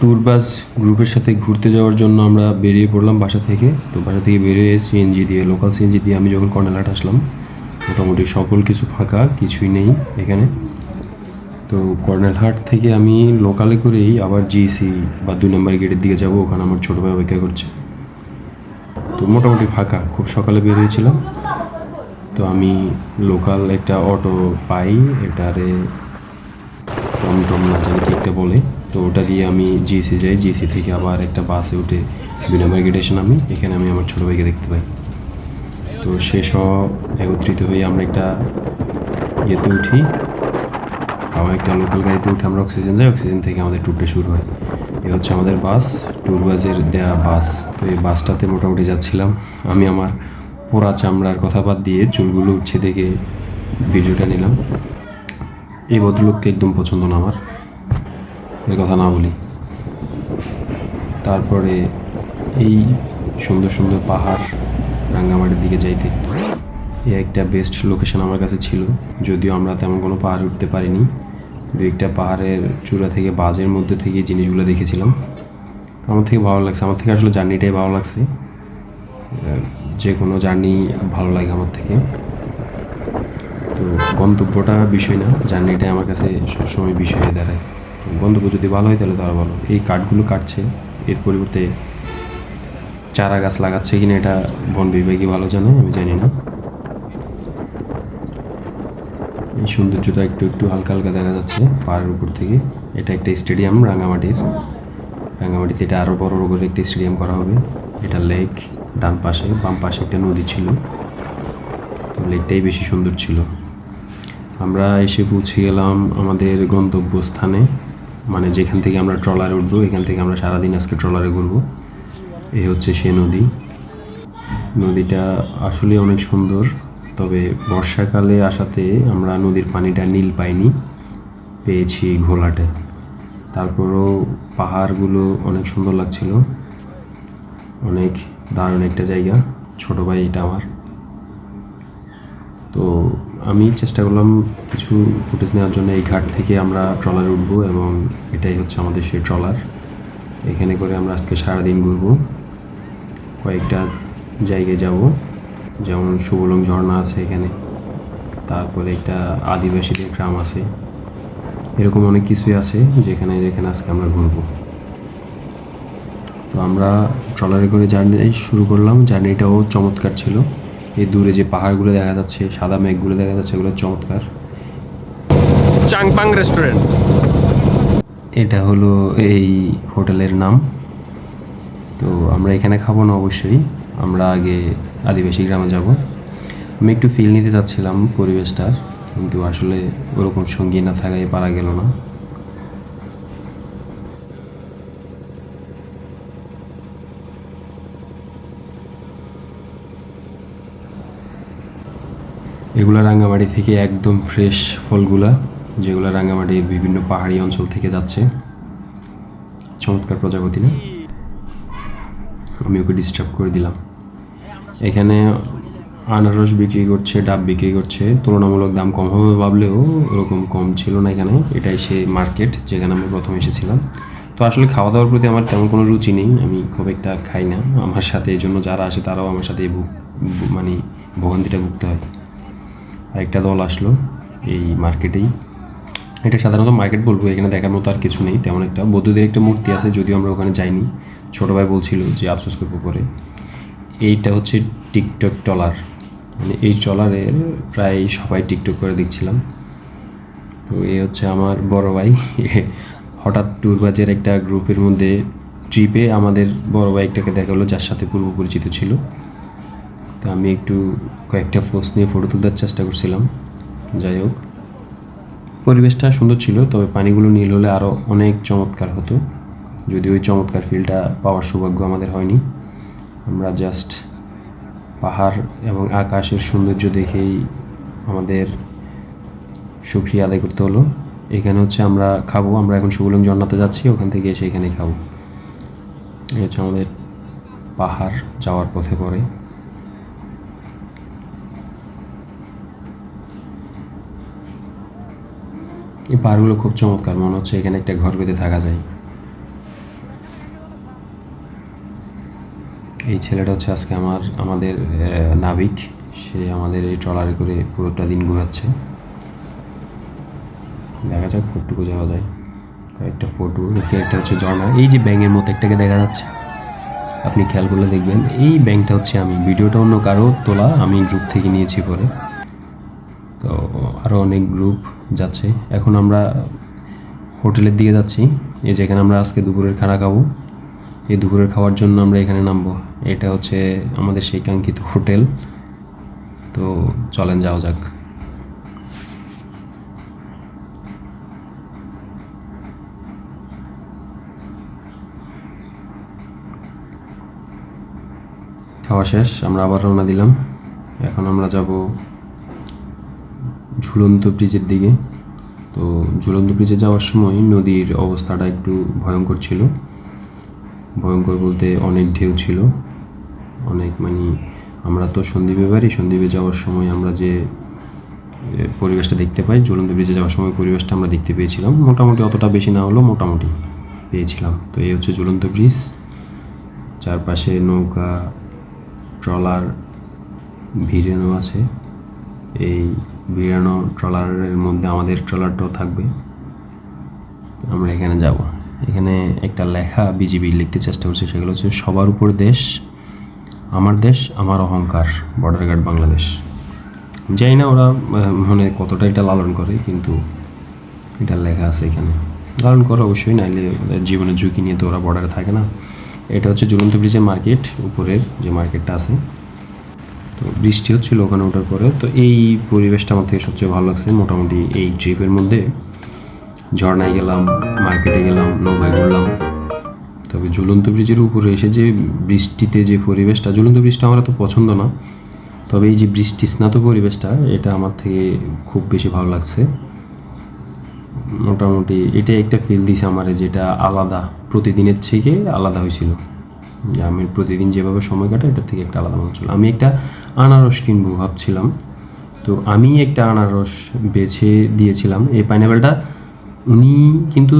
Tour বাস গ্রুপের সাথে ঘুরতে যাওয়ার জন্য আমরা বেরিয়ে পড়লাম বাসা থেকে। তো বাসা থেকে বেরিয়ে সিএনজি দিয়ে লোকাল সিএনজি দিয়ে আমি যখন কর্নেলহাট আসলাম, মোটামুটি সকল কিছু ফাঁকা, কিছুই নেই এখানে। তো কর্নেলহাট থেকে আমি লোকালে করেই আবার জিসি বা দুই নম্বর গেটের দিকে যাব, ওখানে আমার ছোটো ভাই অপেক্ষা করছে। তো মোটামুটি ফাঁকা, খুব সকালে বেরিয়েছিলাম। তো আমি লোকাল একটা অটো পাই, এটারে টমটম না জানি কি একটা বলে। তো ওটা দিয়ে আমি জিসি যাই। জিসি থেকে আবার একটা বাসে উঠে বিনা মার্কেটে নামি এখানে আমি আমার ছোটো ভাইকে দেখতে পাই। তো সে সব একত্রিত হয়ে আমরা একটা ইয়েতে উঠি। তাও একটা লোকাল গাড়িতে উঠে আমরা অক্সিজেন যাই। অক্সিজেন থেকে আমাদের ট্যুরটা শুরু হয়। এ হচ্ছে আমাদের বাস ট্যুর বাসের দেয়া বাস। তো এই বাসটাতে মোটামুটি যাচ্ছিলাম। আমি আমার পোড়া চামড়ার কথা বাদ দিয়ে চুলগুলো উঠছে দেখে ভিডিওটা নিলাম। এই ভদ্রলোককে একদম পছন্দ না আমার। কথা না বলি। তারপরে এই সুন্দর সুন্দর পাহাড় রাঙ্গামাটির দিকে যাইতে এই একটা বেস্ট লোকেশন আমার কাছে ছিল। যদিও আমরা তেমন কোনো পাহাড়ে উঠতে পারিনি। দু একটা পাহাড়ের চূড়া থেকে বাজের মধ্যে থেকে জিনিসগুলো দেখেছিলাম। আমার থেকে ভালো লাগছে। আমার থেকে আসলে জার্নিটাই ভালো লাগছে। যে কোনো জার্নি ভালো লাগে আমার থেকে। তো গন্তব্যটা বিষয় না। জার্নিটাই আমার কাছে সবসময় বিষয় দাঁড়ায়। গন্তব্য যদি ভালো হয় তাহলে তো ভালো। এই কাঠগুলো কাটছে, এর পরিবর্তে চারা গাছ লাগাচ্ছে কিনা এটা বন বিভাগই ভালো জানে, আমি জানি না। এই সৌন্দর্যটা একটু একটু হালকা হালকা দেখা যাচ্ছে পাহাড়ের উপর থেকে। এটা একটা স্টেডিয়াম রাঙামাটির। রাঙামাটিতে এটা আরও বড় করে একটা স্টেডিয়াম করা হবে। এটা লেক, ডান পাশে, বাম পাশে একটা নদী ছিল। লেকটাই বেশি সুন্দর ছিল। আমরা এসে পৌঁছে গেলাম আমাদের গন্তব্যস্থানে। মানে যেখান থেকে আমরা ট্রলারে উঠবো, এখান থেকে আমরা সারাদিন আজকে ট্রলারে ঘুরবো। এই হচ্ছে সে নদী। নদীটা আসলে অনেক সুন্দর, তবে বর্ষাকালে আসাতে আমরা নদীর পানিটা নীল পাইনি, পেয়েছি ঘোলাটে। তারপরও পাহাড়গুলো অনেক সুন্দর লাগছিল। অনেক দারুণ একটা জায়গা, ছোটো ভাই এটা আমার। তো আমি চেষ্টা করলাম কিছু ফুটেজ নেওয়ার জন্য। এই ঘাট থেকে আমরা ট্রলারে উঠবো এবং এটাই হচ্ছে আমাদের সেই ট্রলার। এখানে করে আমরা আজকে সারাদিন ঘুরবো। কয়েকটা জায়গায় যাব। যেমন সুবলং ঝর্ণা আছে এখানে। তারপরে একটা আদিবাসীদের গ্রাম আছে। এরকম অনেক কিছুই আছে যেখানে যেখানে আজকে আমরা ঘুরবো। তো আমরা ট্রলারে করে জার্নি শুরু করলাম। জার্নিটাও চমৎকার ছিল। এই দূরে যে পাহাড়গুলো দেখা যাচ্ছে সাদা মেঘগুলো দেখা যাচ্ছে এগুলো চমৎকার। Changpang restaurant. এটা হলো এই হোটেলের নাম। তো আমরা এখানে খাব না অবশ্যই। আমরা আগে আদিবাসী গ্রামে যাব। আমি একটু ফিল নিতে চাচ্ছিলাম পরিবেশটার কিন্তু আসলে ওরকম সঙ্গী না থাকায় পারা গেল না। এগুলো রাঙ্গামাটি থেকে একদম ফ্রেশ ফলগুলা, যেগুলো রাঙ্গামাটির বিভিন্ন পাহাড়ি অঞ্চল থেকে যাচ্ছে। চমৎকার প্রজাপতি না? আমি ওকে ডিস্টার্ব করে দিলাম। এখানে আনারস বিক্রি করছে, ডাব বিক্রি করছে। তুলনামূলক দাম কম হবে ভাবলেও ওরকম কম ছিল না এখানে। এটাই সে মার্কেট যেখানে আমি প্রথম এসেছিলাম। তো আসলে খাওয়া দাওয়ার প্রতি আমার তেমন কোনো রুচি নেই। আমি খুব একটা খাই না। আমার সাথে এই জন্য যারা আসে তারাও আমার সাথে মানে ভোগান্তিটা ভুগতে হয়। আরেকটা দল আসলো এই মার্কেটেই। এটা সাধারণত মার্কেট বলব, এখানে দেখার মতো আর কিছু নেই, তেমন একটা। বৌদ্ধদের একটা মূর্তি আছে, যদিও আমরা ওখানে যাইনি। ছোটো ভাই বলছিল যে, আফসোস করব পরে এইটা হচ্ছে টিকটক টলার। মানে এই ট্রলারের প্রায় সবাই টিকটক করে দেখছিলাম। তো এ হচ্ছে আমার বড় ভাই। হঠাৎ ট্যুরবাজের একটা গ্রুপের মধ্যে ট্রিপে আমাদের বড় ভাই একটাকে দেখা হলো যার সাথে পূর্ব পরিচিত ছিল। তো আমি একটু কয়েকটা ফোর্স নিয়ে ফটো তুলতে চেষ্টা করছিলাম। যাই হোক। পরিবেশটা সুন্দর ছিল, তবে পানিগুলো নীল হলে আরও অনেক চমৎকার হতো। যদি ওই চমৎকার ফিলটা পাওয়ার সৌভাগ্য আমাদের হয়নি। আমরা জাস্ট পাহাড় এবং আকাশের সৌন্দর্য দেখেই আমাদের সুক্রিয়া আদায় করতে হলো। এখানে হচ্ছে আমরা খাব, আমরা এখন সুবলং জন্নাতে যাচ্ছি, ওখান থেকে এসে এখানেই খাব। এই হচ্ছে আমাদের পাহাড় যাওয়ার পথে পড়ে। এই পাহাড়গুলো খুব চমৎকার, মনে হচ্ছে এখানে একটা ঘর বেঁধে থাকা যায়। এই ছেলেটা হচ্ছে আজকে আমার, আমাদের নাবিক। সে আমাদের এই ট্রলারে করে পুরোটা দিন ঘোরাচ্ছে। দেখা যাক, কতটুকু যাওয়া যায়। কয়েকটা ফটো একটা হচ্ছে ঝর্ণা এই যে ব্যাঙের মতো একটাকে দেখা যাচ্ছে। আপনি খেয়াল করলে দেখবেন, এই ব্যাংকটা হচ্ছে আমি। ভিডিওটা অন্য কারও তোলা, আমি গ্রুপ থেকে নিয়েছি পরে। তো আরও অনেক গ্রুপ যাচ্ছে। এখন আমরা হোটেলের দিকে যাচ্ছি। এই যে এখানে আমরা আজকে দুপুরের খানা খাব। এই দুপুরের খাওয়ার জন্য আমরা এখানে নামবো। এটা হচ্ছে আমাদের সেই কাঙ্ক্ষিত হোটেল। তো চলেন যাওয়া যাক। খাওয়া শেষ, আমরা আবার রওনা দিলাম। এখন আমরা যাব ঝুলন্ত ব্রিজের দিকে। তো ঝুলন্ত ব্রিজে যাওয়ার সময় নদীর অবস্থাটা একটু ভয়ঙ্কর ছিল। ভয়ঙ্কর বলতে অনেক ঢেউ ছিল। অনেক মানে আমরা তো সন্দীপে বাড়ি সন্দীপে যাওয়ার সময় আমরা যে পরিবেশটা দেখতে পাই, ঝুলন্ত ব্রিজে যাওয়ার সময় পরিবেশটা আমরা দেখতে পেয়েছিলাম। মোটামুটি অতটা বেশি না হলেও মোটামুটি পেয়েছিলাম। তো এই হচ্ছে ঝুলন্ত ব্রিজ। চারপাশে নৌকা, ট্রলার ভিড়ানো আছে। এই ভিড়ানো ট্রলারের মধ্যে আমাদের ট্রলারটাও থাকবে। আমরা এখানে যাব। এখানে একটা লেখা বিজিবি লিখতে চেষ্টা করছে, সেগুলো হচ্ছে, সবার উপর দেশ, আমার দেশ, আমার অহংকার বর্ডার গার্ড বাংলাদেশ। জানি না ওরা মানে কতটা এটা লালন করে, কিন্তু এটা লেখা আছে এখানে। লালন করে অবশ্যই, নাইলে ওদের জীবনের ঝুঁকি নিয়ে তো ওরা বর্ডারে থাকে না। এটা হচ্ছে ঝুলন্ত ব্রিজের মার্কেট উপরের যে মার্কেটটা আছে। তো বৃষ্টি হচ্ছিল ওখানে ওঠার পরে। তো এই পরিবেশটা আমার থেকে সবচেয়ে ভালো লাগছে মোটামুটি এই ট্রিপের মধ্যে। ঝর্ণায় গেলাম মার্কেটে গেলাম, নৌকায় ঘুরলাম। তবে ঝুলন্ত ব্রিজের উপরে এসে যে বৃষ্টিতে যে পরিবেশটা, ঝুলন্ত ব্রিজটা আমার তো পছন্দ না। তবে এই যে বৃষ্টি স্নাত পরিবেশটা, এটা আমার থেকে খুব বেশি ভালো লাগছে। মোটামুটি এটা একটা ফিল দিছে আমার যেটা আলাদা, প্রতিদিনের থেকে আলাদা হয়েছিল। আমি প্রতিদিন যেভাবে সময় কাটাই, এটার থেকে একটা আলাদা মনে আমি একটা আনারস কিনবো ভাবছিলাম। তো আমি একটা আনারস বেছে দিয়েছিলাম। এই পাইনাপেলটা উনি কিন্তু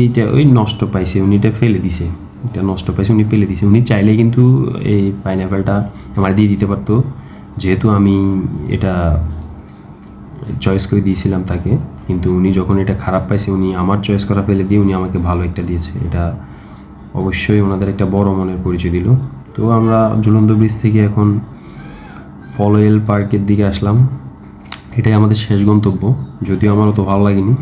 এইটা ওই নষ্ট পাইছে উনি এটা ফেলে দিছে। এটা নষ্ট পাইছে, উনি ফেলে দিছে। উনি চাইলে কিন্তু এই পাইনাপেলটা আমার দিয়ে দিতে পারতো। যেহেতু আমি এটা চয়েস করে দিয়েছিলাম তাকে, কিন্তু উনি যখন এটা খারাপ পাইছে, উনি আমার চয়েস করা ফেলে দিয়ে উনি আমাকে ভালো একটা দিয়েছে। এটা অবশ্যই ওনাদের একটা বড় মনের পরিচয় দিল। তো আমরা ঝুলন্ত ব্রিজ থেকে এখন ফলোয়েল পার্কের দিকে আসলাম। এটাই আমাদের শেষ গন্তব্য। যদিও আমার অত ভালো লাগেনি।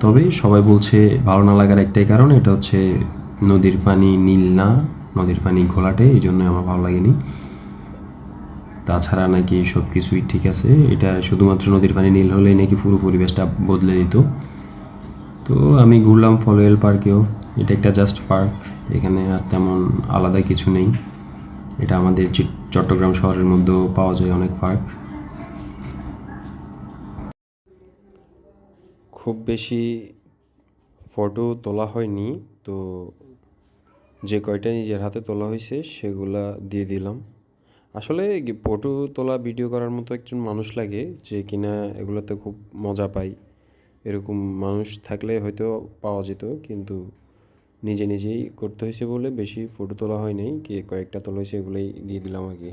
তবে সবাই বলছে ভালো না লাগার একটাই কারণ, এটা হচ্ছে নদীর পানি নীল না, নদীর পানি ঘোলাটে, এই জন্য আমার ভালো লাগেনি। তাছাড়া নাকি সব কিছুই ঠিক আছে। এটা শুধুমাত্র নদীর পানি নীল হলেই নাকি পুরো পরিবেশটা বদলে দিত। তো আমি ঘুরলাম ফলোয়েল পার্কেও এটা একটা জাস্ট পার্ক এখানে আর তেমন আলাদা কিছু নেই। এটা আমাদের চট্টগ্রাম শহরের মধ্যেও পাওয়া যায় অনেক পার্ক খুব বেশি ফটো তোলা হয়নি, তো যে কয়টা নিজের হাতে তোলা হয়েছে সেগুলা দিয়ে দিলাম। আসলে ফটো তোলা ভিডিও করার মতো একজন মানুষ লাগে যে কিনা এগুলোতে খুব মজা পাই এরকম মানুষ থাকলে হয়তো পাওয়া যেত, কিন্তু নিজে নিজেই করতে হয়েছে বলে বেশি ফটো তোলা হয় নাই, কি কয়েকটা তোলা হয়েছে এগুলোই দিয়ে দিলাম আর কি।